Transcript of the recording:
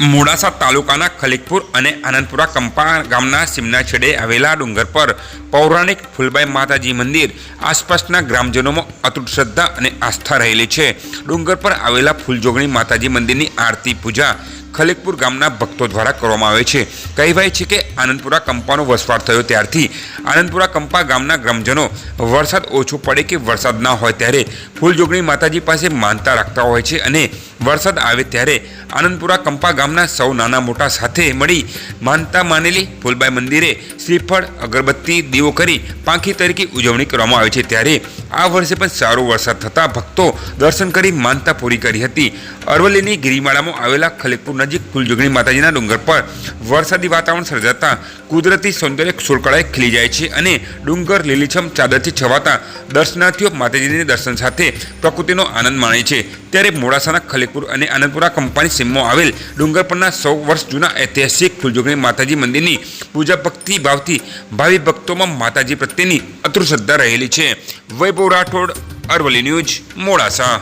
મોડાસા તાલુકાના ખલીકપુર અને આનંદપુરા કંપા ગામના સીમના છેડે આવેલા ડુંગર પર પૌરાણિક ફૂલબાઈ માતાજી મંદિર આસપાસના ગ્રામજનોમાં અતૂટ શ્રદ્ધા અને આસ્થા રહેલી છે. ડુંગર પર આવેલા ફૂલજોગણી માતાજી મંદિરની આરતી, પૂજા ખલીકપુર ગામના ભક્તો દ્વારા કરવામાં આવે છે. કહેવાય છે કે આનંદપુરા કંપાનો વસવાટ થયો ત્યારથી. આનંદપુરા કંપા ગામના ગ્રામજનો, વરસાદ ઓછો પડે કે વરસાદ ના હોય ત્યારે ફૂલજોગણી માતાજી પાસે માનતા રાખતા હોય છે અને વરસાદ આવે ત્યારે આનંદપુરા કંપા ગામના સૌ નાના મોટા સાથે મળી માનતા માનેલી ફૂલબાઈ મંદિરે શ્રીફળ, અગરબત્તી, દીવો કરી પાંખી તરીકે ઉજવણી કરવામાં આવે છે. ત્યારે આ વર્ષે પણ સારો વરસાદ થતાં ભક્તો દર્શન કરી માનતા પૂરી કરી હતી. અરવલ્લીની ગિરિમાળામાં આવેલા ખલીકપુર નજીક ફૂલજોગણી માતાજીના ડુંગર પર વરસાદી વાતાવરણ સર્જાતા કુદરતી સૌંદર્ય સુરકળાએ ખીલી જાય છે અને ડુંગર લીલીછમ ચાદરથી છવાતા દર્શનાર્થીઓ માતાજીને દર્શન સાથે પ્રકૃતિનો આનંદ માણે છે. ત્યારે મોડાસાના ખલીપુર અને આનંદપુરા કંપાની સીમમાં આવેલ ડુંગર પરના સો વર્ષ જૂના ઐતિહાસિક ફૂલજોગણી માતાજી મંદિરની પૂજા ભક્તિ ભાવથી ભાવિ ભક્તોમાં માતાજી પ્રત્યેની અતુર શ્રદ્ધા રહેલી છે. વૈભવ રાઠોડ, અરવલ્લી ન્યૂઝ, મોડાસા.